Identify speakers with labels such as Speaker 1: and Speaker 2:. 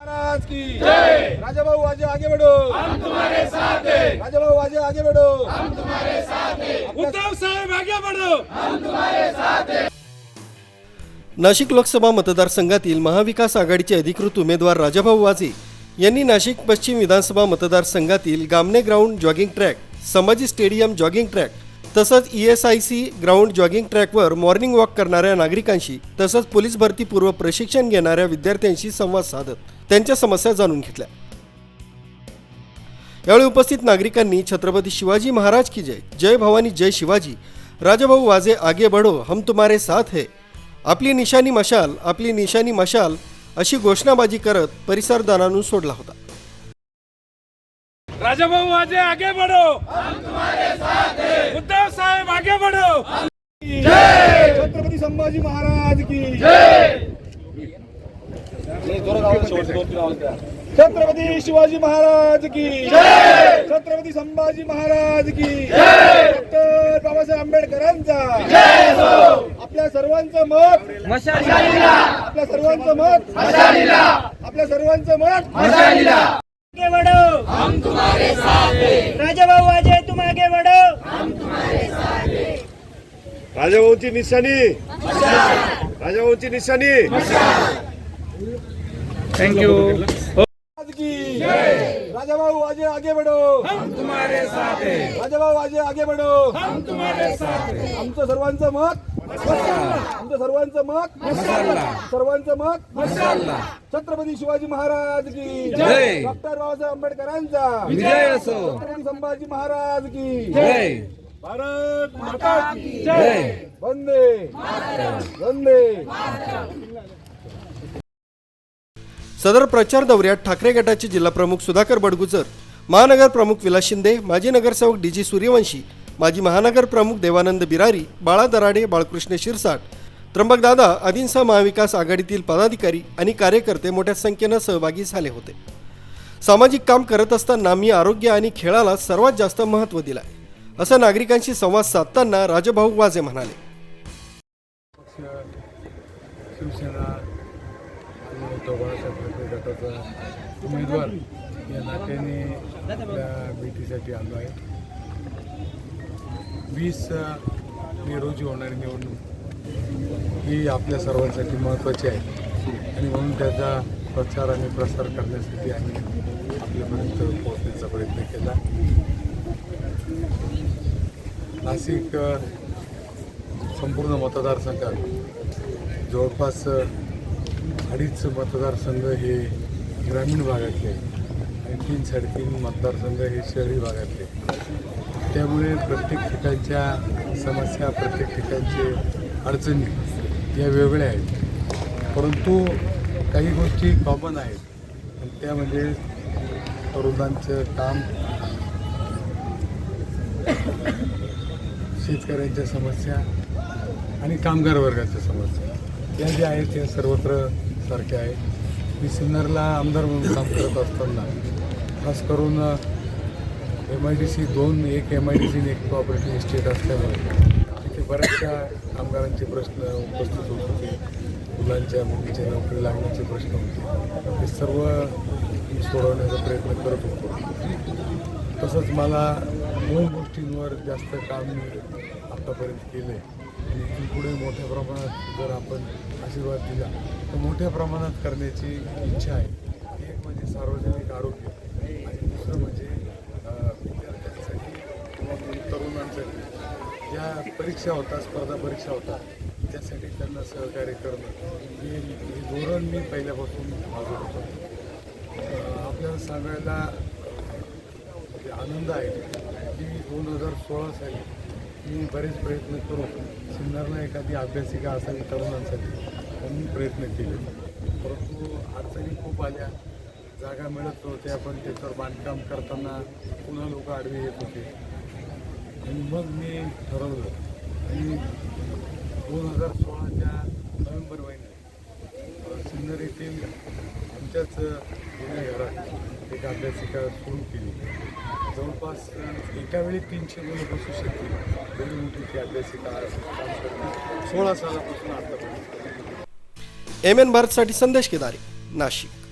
Speaker 1: महाराज की। राजाभाऊ आजे आगे बढ़ो। हम तुम्हारे साथ हैं राजाभाऊ आजे आगे बढ़ो। हम तुम्हारे साथ हैं उद्धव साहेब आगे बढ़ो।
Speaker 2: नाशिक लोकसभा मतदारसंघातील महाविकास आघाडीचे अधिकृत उमेदवार राजाभाऊ वाजे यांनी नाशिक पश्चिम विधानसभा मतदारसंघातील Gamane ground jogging track Sambhaji stadium jogging track तसंच E S I C ground jogging ट्रॅकवर मॉर्निंग वॉक करणाऱ्या नागरिकांशी तसंच पोलीस भरती पूर्व प्रशिक्षण घेणाऱ्या विद्यार्थ्यांशी संवाद साधत. त्यांच्या समस्या जाणून घेतल्या. यावेळी उपस्थित नागरिकांनी छत्रपती शिवाजी महाराज की जय जय भवानी जय शिवाजी राजाभाऊ वाजे आगे बढ़ो हम तुम्हारे साथ है आपली निशाणी मशाल आपली निशाणी मशाल अशी घोषणाबाजी करत परिसर दानानून सोडला होता.
Speaker 1: राजाभाऊ आजे आगे बढ़ो. हम तुम्हारे साथ हैं उद्धव साहेब आगे बढ़ो. छत्रपती संभाजी महाराज की छत्रपती शिवाजी महाराज की छत्रपती संभाजी महाराज की डॉक्टर बाबासाहेब आंबेडकरांचा. आपल्या सर्वांचं मत. आपल्या सर्वांचं मत. आपल्या सर्वांचं मत.
Speaker 3: बढ़ो हम तुम्हारे साथ हैं। राजा बाबू अजय तुम आगे बढ़ो
Speaker 1: राजाभाऊची निशाणी. राजाभाऊची निशाणी. थँक्यू की राजाभाऊ आजे आगे बढ़ो। हम तुम्हारे साथ हैं राजाभाऊ आजे आगे बढ़ो। हम तुम्हारे साथ हैं आमचं सर्वांचं मत आमचं सर्वांचं मत सर्वांचं मत छत्रपती शिवाजी महाराज की डॉक्टर बाबासाहेब आंबेडकरांचा. छत्रपती संभाजी महाराज की भारत माता की जय. वंदे. वंदे.
Speaker 2: सदर प्रचार दौऱ्यात ठाकरे गटाचे जिल्हाप्रमुख सुधाकर बडगुजर महानगर प्रमुख विलास शिंदे माजी नगरसेवक डी जी सूर्यवंशी माजी महानगर प्रमुख देवानंद बिरारी बाळा दराडे बाळकृष्ण शिरसाट त्र्यंबकदादा आदींसह महाविकास आघाडीतील पदाधिकारी आणि कार्यकर्ते मोठ्या संख्येनं सहभागी झाले होते. सामाजिक काम करत असताना मी आरोग्य आणि खेळाला सर्वात जास्त महत्त्व दिलं असं नागरिकांशी संवाद साधताना राजभाऊ वाजे म्हणाले.
Speaker 4: शिवसेना गटाचा उमेदवार या नात्याने आपल्या भेटीसाठी आलो आहे. वीस मे रोजी होणारी निवडणूक ही आपल्या सर्वांसाठी महत्त्वाची आहे. आणि म्हणून त्याचा प्रचार आणि प्रसार करण्यासाठी आम्ही आपल्यापर्यंत पोहोचण्याचा प्रयत्न केला. नाशिक संपूर्ण मतदारसंघात जवळपास अडीच मतदारसंघ हे ग्रामीण भागातले आणि तीन साडेतीन मतदारसंघ हे शहरी भागातले त्यामुळे प्रत्येक ठिकाणच्या समस्या प्रत्येक ठिकाणचे अडचणी या वेगळ्या आहेत. परंतु काही गोष्टी कॉमन आहेत. आणि त्या म्हणजे तरुणांचं काम शेतकऱ्यांच्या समस्या आणि कामगार वर्गाच्या समस्या. या ज्या आहेत त्या सर्वत्र सारख्या आहेत. मी सिन्नरला आमदार म्हणून काम करत असताना खास करून एम आय डी सी दोन एक एम आय डी सी एक कोऑपरेटिव्ह इस्टेट असल्यामुळे तिथे बऱ्याचशा कामगारांचे प्रश्न उपस्थित होत होते. मुलांच्या मुलीच्या नोकरी लागण्याचे प्रश्न होते. हे सर्व मी सोडवण्याचा प्रयत्न करत होतो. तसंच मला दोन गोष्टींवर जास्त काम मी आत्तापर्यंत केलं आहे आणि पुढे मोठ्या प्रमाणात जर आपण आशीर्वाद दिला तर मोठ्या प्रमाणात करण्याची इच्छा आहे. एक म्हणजे सार्वजनिक आरोग्य. आणि दुसरं म्हणजे विद्यार्थ्यांसाठी किंवा तरुणांसाठी ज्या परीक्षा होतात स्पर्धा परीक्षा होतात त्यासाठी त्यांना सहकार्य करणं हे धोरण मी पहिल्यापासून माझं होतो. आपल्याला सांगायला म्हणजे आनंद आहे की दोन हजार सोळा साली मी बरेच प्रयत्न करून सिन्नरला एखादी अभ्यासिका असावी तरुणांसाठी म्हणून प्रयत्न केले. परंतु अडचणी खूप आल्या. जागा मिळत नव्हत्या पण त्याच्यावर बांधकाम करताना पुन्हा लोक आडवे येत होते. आणि मग मी ठरवलं. आणि दोन हजार सोळाच्या नोव्हेंबर महिन्यात सिन्नर येथील आमच्याच जुन्या घरात एक अभ्यासिका सुरू केली. जवळपास अ, एका वेळी तीनशे मुलं बसू शकतील. एवढी मोठी ती अभ्यासिका काम करते सोळा सालापासून आतापर्यंत.
Speaker 2: एम एन भारतसाठी संदेश केदारी नाशिक.